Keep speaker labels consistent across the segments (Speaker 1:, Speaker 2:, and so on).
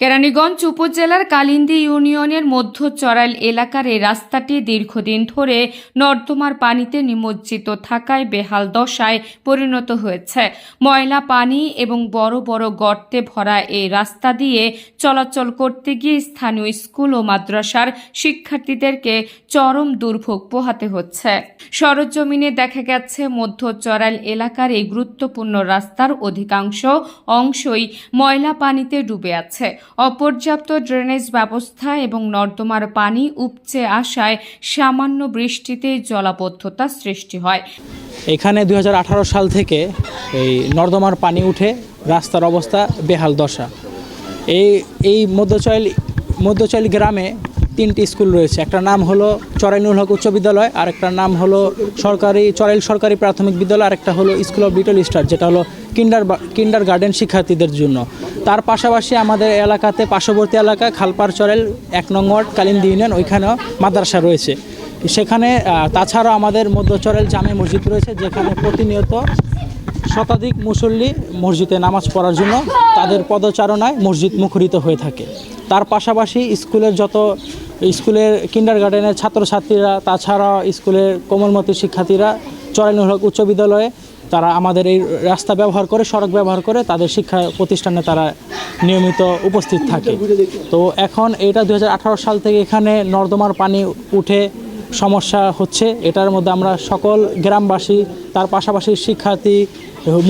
Speaker 1: কেরানীগঞ্জ উপজেলার কালিন্দী ইউনিয়নের মধ্য চড়াইল এলাকার এই রাস্তাটি দীর্ঘদিন ধরে নর্দমার পানিতে নিমজ্জিত থাকায় বেহাল দশায় পরিণত হয়েছে। ময়লা পানি এবং বড় বড় গর্তে ভরা এই রাস্তা দিয়ে চলাচল করতে গিয়ে স্থানীয় স্কুল ও মাদ্রাসার শিক্ষার্থীদেরকে চরম দুর্ভোগ পোহাতে হচ্ছে। সরজমিনে দেখা গেছে মধ্য চড়াইল এলাকার এই গুরুত্বপূর্ণ রাস্তার অধিকাংশ অংশই ময়লা পানিতে ডুবে আছে। অপর্যাপ্ত ড্রেনেজ ব্যবস্থা এবং নর্দমার পানি উপচে আসায় সামান্য বৃষ্টিতে জলাবদ্ধতা সৃষ্টি হয়।
Speaker 2: এখানে দু হাজার আঠারো সাল থেকে এই নর্দমার পানি উঠে রাস্তার অবস্থা বেহাল দশা। এই এই মধ্যচয়ল মধ্যচয়ল গ্রামে তিনটি স্কুল রয়েছে। একটা নাম হলো চরাইনুল হক উচ্চ বিদ্যালয় আর একটা নাম হলো সরকারি, চরাইল সরকারি প্রাথমিক বিদ্যালয় আর একটা হলো স্কুল অফ লিটল স্টার যেটা হলো কিন্ডার কিন্ডার গার্ডেন শিক্ষার্থীদের জন্য। তার পাশাপাশি আমাদের এলাকাতে পার্শ্ববর্তী এলাকা খালপার চরেল এক নং ওয়ার্ড, কালিন্দি ইউনিয়ন, ওইখানেও মাদ্রাসা রয়েছে। সেখানে তাছাড়াও আমাদের মধ্যচরেল জামে মসজিদ রয়েছে, যেখানে প্রতিনিয়ত শতাধিক মুসল্লি মসজিদে নামাজ পড়ার জন্য তাদের পদচারণায় মসজিদ মুখরিত হয়ে থাকে। তার পাশাপাশি স্কুলের যত স্কুলের কিন্ডার গার্ডেনের ছাত্রছাত্রীরা তাছাড়া স্কুলের কোমলমতি শিক্ষার্থীরা চরাইনুল উচ্চ বিদ্যালয়ে তারা আমাদের এই রাস্তা ব্যবহার করে, সড়ক ব্যবহার করে তাদের শিক্ষা প্রতিষ্ঠানে তারা নিয়মিত উপস্থিত থাকে। তো এখন এটা দু হাজার আঠারো সাল থেকে এখানে নর্দমার পানি উঠে সমস্যা হচ্ছে। এটার মধ্যে আমরা সকল গ্রামবাসী, তার পাশাপাশি শিক্ষার্থী,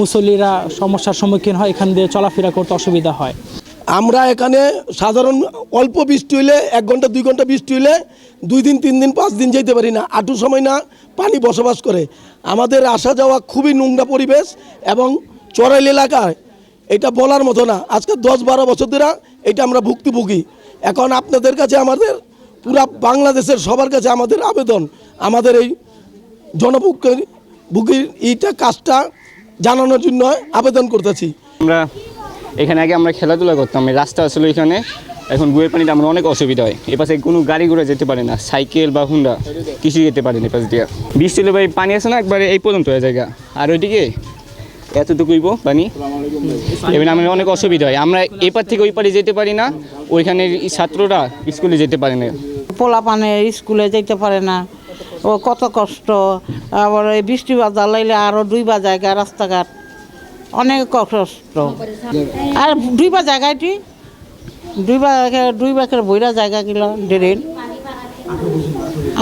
Speaker 2: মুসল্লিরা সমস্যার সম্মুখীন হয়, এখান দিয়ে চলাফেরা করতে অসুবিধা হয়।
Speaker 3: আমরা এখানে সাধারণ অল্প বৃষ্টি হইলে এক ঘণ্টা, দুই ঘণ্টা বৃষ্টি হইলে দুই দিন, তিন দিন, পাঁচ দিন যেতে পারি না। আটু সময় না পানি বসবাস করে। আমাদের আসা যাওয়া খুবই নোংরা পরিবেশ এবং চড়াইল এলাকায় এটা বলার মতো না। আজকে দশ বারো বছর ধরে এটা আমরা ভুক্তভোগী। এখন আপনাদের কাছে আমাদের পুরা বাংলাদেশের সবার কাছে আমাদের আবেদন, আমাদের এই জনভুগের, ভুগির এইটা কাজটা জানানোর জন্য আবেদন করতেছি।
Speaker 4: আমরা এখানে আগে আমরা খেলাধুলা করতাম রাস্তা আসলে এখানে। এখন গুয়ের পানিতে আমার অনেক অসুবিধা হয়। এপাশে কোনো গাড়ি ঘোড়া যেতে পারে না, সাইকেল বা হুন্ডা কিছু যেতে পারে না এপাশ দিয়ে। বৃষ্টি হলে ভাই পানি আছে না, একবারে এই পর্যন্ত হয়ে জায়গা আর ওইদিকে এতটুকুইব পানি? এবার আমাদের অনেক অসুবিধা হয়। আমরা এপার থেকে ওই পারে যেতে পারি না, ওইখানে ছাত্ররা স্কুলে যেতে পারে না।
Speaker 5: পোলা পানে স্কুলে যেতে পারে না। ও কত কষ্ট। আবার বৃষ্টি বাজার লাইলে আরও দুইবার জায়গা রাস্তাঘাট। অনেক কষ্ট। আর দুইবার জায়গাটি, দুইবার দুইবার বইরা জায়গা গেল, ড্রেন।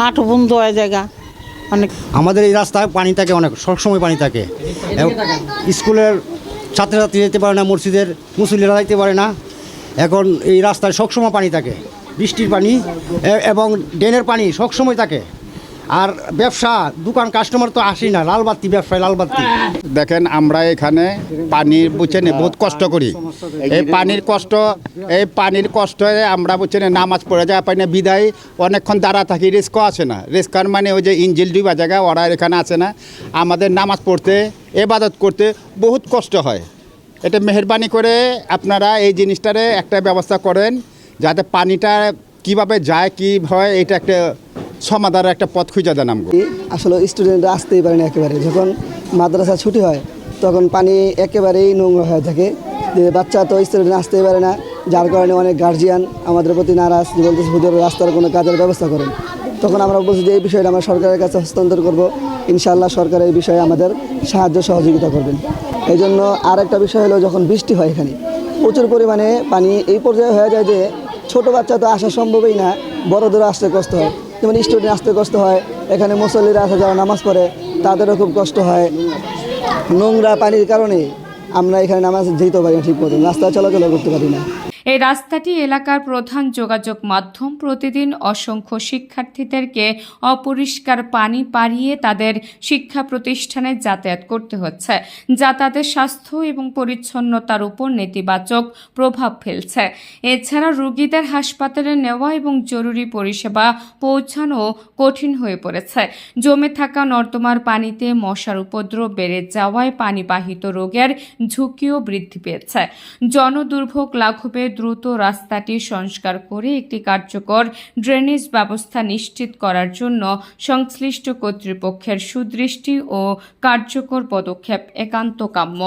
Speaker 5: আট বন্ধ হয় জায়গা, অনেক।
Speaker 6: আমাদের এই রাস্তায় পানি থাকে অনেক, সবসময় পানি থাকে। স্কুলের ছাত্রছাত্রী যেতে পারে না, মসজিদের মুসলিরা যেতে পারে না। এখন এই রাস্তায় সবসময় পানি থাকে, বৃষ্টির পানি এবং ড্রেনের পানি সবসময় থাকে। আর ব্যবসা, দোকান কাস্টমার তো আসেই না, লালবাতি ব্যবসায় লালবাতি।
Speaker 7: দেখেন, আমরা এখানে পানির বুঝছেন বহুত কষ্ট করি। এই পানির কষ্ট, এই পানির কষ্টে আমরা বুঝছেন নামাজ পড়ে যায় পাই না বিদায়, অনেকক্ষণ দাঁড়া থাকি রিস্কও আসে না। রিস্কার মানে ওই যে ইঞ্জিল দুই জায়গা, ওরা এখানে আসে না। আমাদের নামাজ পড়তে, এবাদত করতে বহুত কষ্ট হয়। এটা মেহরবানি করে আপনারা এই জিনিসটারে একটা ব্যবস্থা করেন, যাতে পানিটা কীভাবে যায়, কী হয়, এটা একটা সমাধানের একটা পথ খুঁজে দেন
Speaker 8: আসলে স্টুডেন্টরা আসতেই পারে না একেবারে। যখন মাদ্রাসা ছুটি হয়, তখন পানি একেবারেই নোংরা হয়ে থাকে। যে বাচ্চা তো স্টুডেন্ট আসতেই পারে না, যার কারণে অনেক গার্জিয়ান আমাদের প্রতি নারাজ বলতেছে, হুজুর, রাস্তার কোনো কাজের ব্যবস্থা করেন। তখন আমরা বলছি যে, এই বিষয়টা আমরা সরকারের কাছে হস্তান্তর করব। ইনশাআল্লাহ সরকার এই বিষয়ে আমাদের সাহায্য, সহযোগিতা করবেন। এই জন্য আর একটা বিষয় হলো, যখন বৃষ্টি হয় এখানে, প্রচুর পরিমাণে পানি এই পর্যায়ে হয়ে যায় যে, ছোট বাচ্চা তো আসা সম্ভবই না, বড়দেরও আসতে কষ্ট হয়। যেমন স্টুডেন্ট আসতে কষ্ট হয়, এখানে মুসল্লিরা আসা যাওয়া, নামাজ পড়ে, তাদেরও খুব কষ্ট হয়। নোংরা পানির কারণে আমরা এখানে নামাজ যেতে পারি না ঠিক মতো রাস্তা চলাচল করতে পারি না।
Speaker 1: এই রাস্তাটি এলাকার প্রধান যোগাযোগ মাধ্যম। প্রতিদিন অসংখ্য শিক্ষার্থীদেরকে অপরিষ্কার পানি পাড়িয়ে তাদের শিক্ষা প্রতিষ্ঠানে যাতায়াত করতে হচ্ছে। যা তাদের স্বাস্থ্য এবং পরিচ্ছন্নতার উপর নেতিবাচক প্রভাব ফেলছে। এছাড়া রোগীদের হাসপাতালে নেওয়া এবং জরুরি পরিষেবা পৌঁছানো কঠিন হয়ে পড়েছে। জমে থাকা নর্দমার পানিতে মশার উপদ্রব বেড়ে যাওয়ায় পানিবাহিত রোগের ঝুঁকিও বৃদ্ধি পেয়েছে। জনদুর্ভোগ লাঘবে দ্রুত রাস্তাটি সংস্কার করে একটি কার্যকর ড্রেনেজ ব্যবস্থা নিশ্চিত করার জন্য সংশ্লিষ্ট কর্তৃপক্ষের সুদৃষ্টি ও কার্যকর পদক্ষেপ একান্ত কাম্য।